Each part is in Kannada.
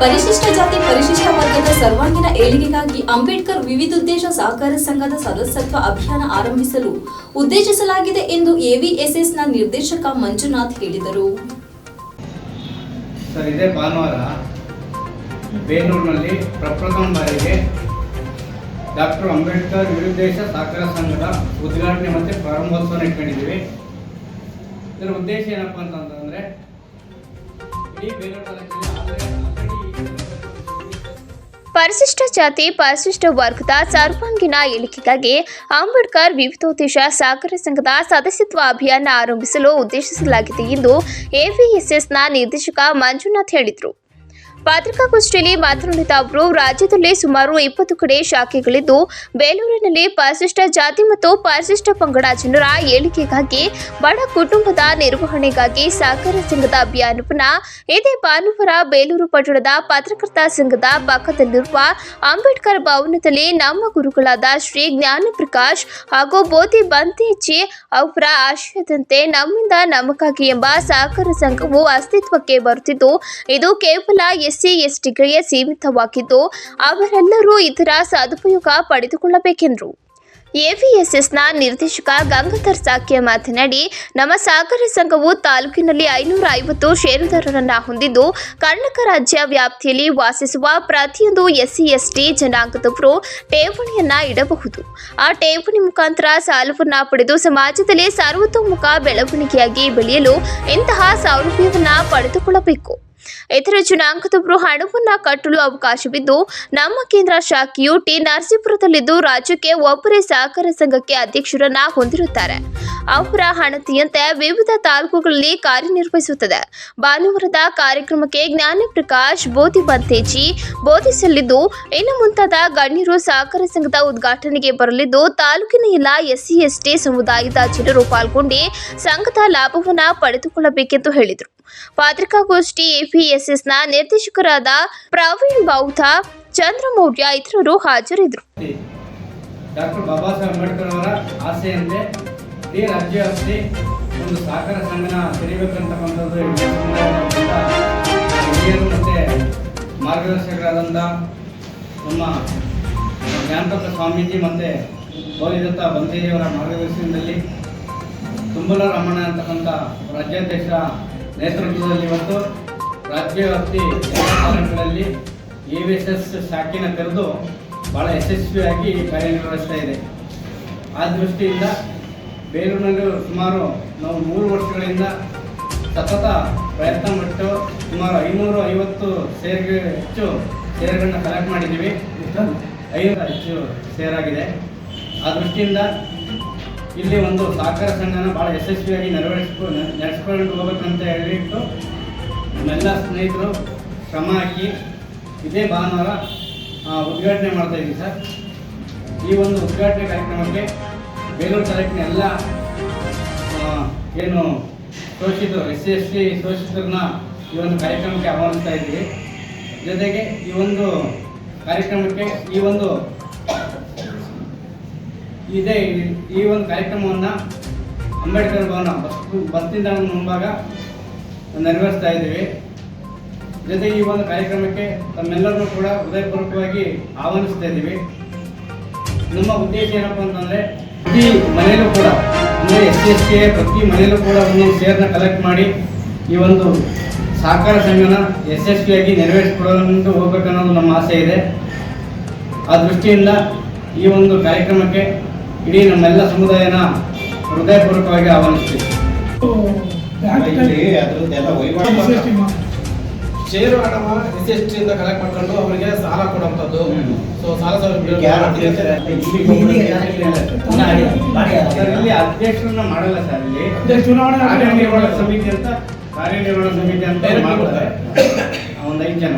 ಪರಿಶಿಷ್ಟ ಜಾತಿ ಪರಿಶಿಷ್ಟ ವರ್ಗದ ಸರ್ವಾಂಗೀಣ ಏಳಿಗೆಗಾಗಿ ಅಂಬೇಡ್ಕರ್ ವಿವಿಧ ಉದ್ದೇಶ ಸಹಕಾರ ಸಂಘದ ಸದಸ್ಯತ್ವ ಅಭಿಯಾನ ಆರಂಭಿಸಲು ಉದ್ದೇಶಿಸಲಾಗಿದೆ ಎಂದು ಎವಿಎಸ್ಎಸ್ನ ನಿರ್ದೇಶಕ ಮಂಜುನಾಥ್ ಹೇಳಿದರು. ಸರ್, ಇದೇ ಭಾನುವಾರ ಬೇಲೂರಿನಲ್ಲಿ ಪ್ರಪ್ರಥಮ ಬಾರಿಗೆ ಡಾಕ್ಟರ್ ಅಂಬೇಡ್ಕರ್ ವಿರುದ್ದೇಶ ಸಹಕಾರ ಸಂಘದ ಉದ್ಘಾಟನೆ ಮತ್ತು ಪ್ರಾರಂಭೋತ್ಸವ ಇಟ್ಕೊಂಡಿದ್ದೀವಿ. ಇದರ ಉದ್ದೇಶ ಏನಪ್ಪ ಅಂತಂದ್ರೆ, ಇಡೀ ತಾಲೂಕಿನಲ್ಲಿ ಆಲ್ರೆಡಿ ಪರಿಶಿಷ್ಟ ಜಾತಿ, ಪರಿಶಿಷ್ಟ ವರ್ಗದ ಸರ್ವಾಂಗೀಣ ಏಳಿಗೆಗಾಗಿ ಅಂಬೇಡ್ಕರ್ ವಿವಿಧೋದ್ದೇಶ ಸಹಕಾರ ಸಂಘದ ಸದಸ್ಯತ್ವ ಅಭಿಯಾನ ಆರಂಭಿಸಲು ಉದ್ದೇಶಿಸಲಾಗಿದೆ ಎಂದು ಎವಿಎಸ್ಎಸ್ನ ನಿರ್ದೇಶಕ ಮಂಜುನಾಥ್ ಹೇಳಿದರು. ಪತ್ರಿಕಾಗೋಷ್ಠಿಯಲ್ಲಿ ಮಾತನಾಡಿದ ಅವರು, ರಾಜ್ಯದಲ್ಲಿ ಸುಮಾರು ಇಪ್ಪತ್ತು ಕಡೆ ಶಾಖೆಗಳಿದ್ದು, ಬೇಲೂರಿನಲ್ಲಿ ಪರಿಶಿಷ್ಟ ಜಾತಿ ಮತ್ತು ಪರಿಶಿಷ್ಟ ಪಂಗಡ ಜನರ ಏಳಿಗೆಗಾಗಿ, ಬಡ ಕುಟುಂಬದ ನಿರ್ವಹಣೆಗಾಗಿ ಸಹಕಾರ ಸಂಘದ ಅಭಿಯಾನವನ್ನ ಇದೇ ಭಾನುವಾರ ಬೇಲೂರು ಪಟ್ಟಣದ ಪತ್ರಕರ್ತ ಸಂಘದ ಪಕ್ಕದಲ್ಲಿರುವ ಅಂಬೇಡ್ಕರ್ ಭವನದಲ್ಲಿ ನಮ್ಮ ಗುರುಗಳಾದ ಶ್ರೀ ಜ್ಞಾನಪ್ರಕಾಶ್ ಹಾಗೂ ಬೋಧಿ ಬಂತೇಜಿ ಅವರ ಆಶಯದಂತೆ ನಮ್ಮಿಂದ ನಮಗಾಗಿ ಎಂಬ ಸಹಕಾರ ಸಂಘವು ಅಸ್ತಿತ್ವಕ್ಕೆ ಬರುತ್ತಿದ್ದು, ಇದು ಕೇವಲ ಎಸ್ಸಿ ಎಸ್ಟಿಗಳಿಗೆ ಸೀಮಿತವಾಗಿದ್ದು, ಅವರೆಲ್ಲರೂ ಇದರ ಸದುಪಯೋಗ ಪಡೆದುಕೊಳ್ಳಬೇಕೆಂದರು. ಎವಿಎಸ್ಎಸ್ನ ನಿರ್ದೇಶಕ ಗಂಗಾಧರ್ ಸಾಕ್ಯ ಮಾತನಾಡಿ, ನಮ್ಮ ಸಹಕಾರ ಸಂಘವು ತಾಲೂಕಿನಲ್ಲಿ ಐನೂರ ಐವತ್ತು ಷೇರುದಾರರನ್ನು ಹೊಂದಿದ್ದು, ಕರ್ನಾಟಕ ರಾಜ್ಯ ವ್ಯಾಪ್ತಿಯಲ್ಲಿ ವಾಸಿಸುವ ಪ್ರತಿಯೊಂದು ಎಸ್ಸಿ, ಎಸ್ಟಿ ಜನಾಂಗದವರು ಠೇವಣಿಯನ್ನು ಇಡಬಹುದು. ಆ ಠೇವಣಿ ಮುಖಾಂತರ ಸಾಲವನ್ನು ಪಡೆದು ಸಮಾಜದಲ್ಲಿ ಸರ್ವತೋಮುಖ ಬೆಳವಣಿಗೆಯಾಗಿ ಬೆಳೆಯಲು ಇಂತಹ ಸೌಲಭ್ಯವನ್ನು ಪಡೆದುಕೊಳ್ಳಬೇಕು. ಇತರ ಜನಾಂಗದವರು ಹಣವನ್ನು ಕಟ್ಟಲು ಅವಕಾಶವಿದ್ದು, ನಮ್ಮ ಕೇಂದ್ರ ಶಾಖೆಯು ಟಿ ನರಸೀಪುರದಲ್ಲಿದ್ದು ರಾಜ್ಯಕ್ಕೆ ಒಬ್ಬರೇ ಸಹಕಾರ ಸಂಘಕ್ಕೆ ಅಧ್ಯಕ್ಷರನ್ನ ಹೊಂದಿರುತ್ತಾರೆ. ಅವರ ಹಣತಿಯಂತೆ ವಿವಿಧ ತಾಲೂಕುಗಳಲ್ಲಿ ಕಾರ್ಯನಿರ್ವಹಿಸುತ್ತದೆ. ಭಾನುವಾರದ ಕಾರ್ಯಕ್ರಮಕ್ಕೆ ಜ್ಞಾನಪ್ರಕಾಶ್ ಬೋಧಿ ಬಂತೇಜಿ ಬೋಧಿಸಲಿದ್ದು, ಇನ್ನು ಮುಂತಾದ ಗಣ್ಯರು ಸಹಕಾರ ಸಂಘದ ಉದ್ಘಾಟನೆಗೆ ಬರಲಿದ್ದು, ತಾಲೂಕಿನ ಎಲ್ಲ ಎಸ್ಸಿ, ಎಸ್ಟಿ ಸಮುದಾಯದ ಜನರು ಪಾಲ್ಗೊಂಡು ಸಂಘದ ಲಾಭವನ್ನು ಪಡೆದುಕೊಳ್ಳಬೇಕೆಂದು ಹೇಳಿದರು. ಪತ್ರಿಕಾಗೋಷ್ಠಿ ಎಪಿಎಸ್ಎಸ್ನ ನಿರ್ದೇಶಕರಾದ ಪ್ರವೀಣ್ ಬೌದ್ಧ ಚಂದ್ರಮೌರ್ಯ ಇತರರು ಹಾಜರಿದ್ದರು. ಡಾಕ್ಟರ್ ಬಾಬಾ ಸಾಹೇಬ್ ಅಂಬೇಡ್ಕರ್ ಅವರ ಆಸೆಯಂತೆ ಇಡೀ ರಾಜ್ಯ ಒಂದು ಸಹಕಾರ ಸಂಘನ ತೆರೀಬೇಕಂತಕ್ಕಂಥದ್ದು ಹಿರಿಯರು ಮತ್ತು ಮಾರ್ಗದರ್ಶಕರಾದಂಥ ನಮ್ಮ ಜ್ಞಾನಪತ್ರ ಸ್ವಾಮೀಜಿ ಮತ್ತು ಗೌರಿದತ್ತ ಬಂತೇಜಿಯವರ ಮಾರ್ಗದರ್ಶನದಲ್ಲಿ ತುಂಬಲ ರಮಣ ಅಂತಕ್ಕಂಥ ರಾಜ್ಯಾಧ್ಯಕ್ಷರ ನೇತೃತ್ವದಲ್ಲಿ ಇವತ್ತು ರಾಜ್ಯ ವ್ಯಾಪ್ತಿ ಎಲ್ಲ ತಾಲೂಕುಗಳಲ್ಲಿ ಎ ವಿ ಎಸ್ ಎಸ್ ಶಾಖೆನ ತೆರೆದು ಭಾಳ ಯಶಸ್ವಿಯಾಗಿ ಕಾರ್ಯನಿರ್ವಹಿಸ್ತಾ ಇದೆ. ಆ ದೃಷ್ಟಿಯಿಂದ ಬೇಲೂರಿನಲ್ಲಿ ಸುಮಾರು ನಾವು ಮೂರು ವರ್ಷಗಳಿಂದ ಸತತ ಪ್ರಯತ್ನ ಪಟ್ಟು ಸುಮಾರು ಐನೂರು ಐವತ್ತು ಸೇರ್ಗೆ ಹೆಚ್ಚು ಸೇರುಗಳನ್ನ ಕಲೆಕ್ಟ್ ಮಾಡಿದ್ದೀವಿ. ಐನೂರ ಹೆಚ್ಚು ಸೇರಾಗಿದೆ. ಆ ದೃಷ್ಟಿಯಿಂದ ಇಲ್ಲಿ ಒಂದು ಸಹಕಾರ ಸಂಘನ ಭಾಳ ಯಶಸ್ವಿಯಾಗಿ ನೆರವೇರಿಸ್ಕೊ ನಡೆಸ್ಕೊಂಡು ಹೋಗ್ಬೇಕಂತ ಹೇಳಿಟ್ಟು ನಮ್ಮೆಲ್ಲ ಸ್ನೇಹಿತರು ಶ್ರಮ ಹಾಕಿ ಇದೇ ಭಾನುವಾರ ಉದ್ಘಾಟನೆ ಮಾಡ್ತಾ ಇದ್ದೀವಿ ಸರ್. ಈ ಒಂದು ಉದ್ಘಾಟನೆ ಕಾರ್ಯಕ್ರಮಕ್ಕೆ ಬೇಲೂರು ತಾಲೂಕಿನ ಎಲ್ಲ ಏನು ಶೋಷಿತರು, ಎಸ್ ಸಿ ಎಸ್ ಟಿ ಶೋಷಿತರನ್ನ ಈ ಒಂದು ಕಾರ್ಯಕ್ರಮಕ್ಕೆ ಆಹ್ವಾನಿಸ್ತಾ ಇದ್ದೀವಿ. ಜೊತೆಗೆ ಈ ಒಂದು ಕಾರ್ಯಕ್ರಮಕ್ಕೆ ಈ ಒಂದು ಇದೇ, ಈ ಒಂದು ಕಾರ್ಯಕ್ರಮವನ್ನು ಅಂಬೇಡ್ಕರ್ ಭವನ ಬಸ್ ಬಸ್ ನಿಲ್ದಾಣ ಮುಂಭಾಗ ನೆರವೇರಿಸ್ತಾ ಇದ್ದೀವಿ. ಜೊತೆಗೆ ಈ ಒಂದು ಕಾರ್ಯಕ್ರಮಕ್ಕೆ ತಮ್ಮೆಲ್ಲರನ್ನೂ ಕೂಡ ಹೃದಯಪೂರ್ವಕವಾಗಿ ಆಹ್ವಾನಿಸ್ತಾ ಇದ್ದೀವಿ. ನಮ್ಮ ಉದ್ದೇಶ ಏನಪ್ಪ ಅಂತಂದರೆ, ಪ್ರತಿ ಮನೆಯಲ್ಲೂ ಕೂಡ, ಅಂದರೆ ಎಸ್ ಎಸ್ ಕೆ, ಪ್ರತಿ ಮನೆಯಲ್ಲೂ ಕೂಡ ಒಂದು ಶೇರ್ನ ಕಲೆಕ್ಟ್ ಮಾಡಿ ಈ ಒಂದು ಸಹಕಾರ ಸಂಘನ ಯಶಸ್ವಿಯಾಗಿ ನೆರವೇರಿಸಿಕೊಳ್ಳಲು ಹೋಗ್ಬೇಕನ್ನೋದು ನಮ್ಮ ಆಸೆ ಇದೆ. ಆ ದೃಷ್ಟಿಯಿಂದ ಈ ಒಂದು ಕಾರ್ಯಕ್ರಮಕ್ಕೆ ಇಡೀ ನಮ್ಮೆಲ್ಲ ಸಮುದಾಯನ ಹೃದಯಪೂರ್ವಕವಾಗಿ ಆಹ್ವಾನಿಸ್ತೀವಿ. ಷೇರು ಹಣವ ಎಸ್ ಎಸ್ ಟಿಯಿಂದ ಕಲೆಕ್ಟ್ ಮಾಡ್ಕೊಂಡು ಅವರಿಗೆ ಸಾಲ ಕೊಡುವಂಥದ್ದು. ಸೊ ಸಾಲ ಇಲ್ಲಿ ಅಧ್ಯಕ್ಷರನ್ನ ಮಾಡಲ್ಲ ಸರ್ ಇಲ್ಲಿ. ಚುನಾವಣಾ ಸಮಿತಿ ಅಂತ ಕಾರ್ಯನಿರ್ವಹಣಾ ಸಮಿತಿ ಅಂತ ಮಾಡ್ತಾರೆ. ಒಂದು ಐದು ಜನ.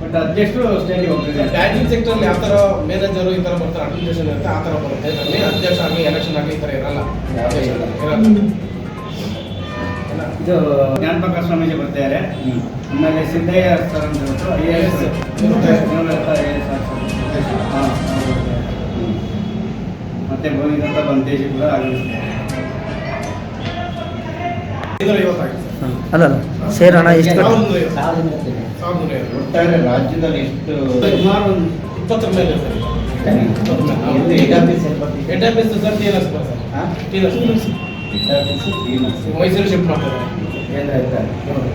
ಬಟ್ ಅಧ್ಯಕ್ಷರು ಸ್ಟೇಜಿಗೆ ಹೋಗ್ತಿದ್ದಾರೆ. ಬ್ಯಾಂಕಿಂಗ್ ಸೆಕ್ಟರ್ ಅಲ್ಲಿ ಯಾವ ತರ ಮ್ಯಾನೇಜರ್ ಈ ತರ ಬರ್ತಾರೆ ಅಡ್ಮಿನಿಸ್ಟ್ರೇಷನ್ ಇರುತ್ತೆ ಆ ತರ ಬರುತ್ತೆ. ಅಧ್ಯಕ್ಷ ಆಗಲಿ ಎಲೆಕ್ಷನ್ ಆಗಲಿ ಈ ತರ ಇರಲ್ಲ. ಇರಲ್ಲ. ಇದು ಜ್ಞಾನಪಕ ಸ್ವಾಮೀಜಿ ಬರ್ತಾರೆ ಆಮೇಲೆ ಸಿದ್ದಯ್ಯ ಸರ್ ಅಂತ ಐ ಎ ಎಸ್ ಮತ್ತೆ ಬಂತೇಜಿ ಕೂಡ ಆಗಿರುತ್ತೆ ಅಲ್ಲ ಐವತ್ತಾಗಿದೆ ಸರ್ ಅಲ್ಲಲ್ಲ ಸೇರ್ ಹಣ ಎಷ್ಟು ಒಟ್ಟಾರೆ ರಾಜ್ಯದಲ್ಲಿ ಎಷ್ಟು? ಸುಮಾರು ಒಂದು ಇಪ್ಪತ್ತರ ಮೇಲೆ sir. Head office head office sir T L S sir ಹಾ? T N S. Mysuru shift ಮಾಡ್ತಾರೆ.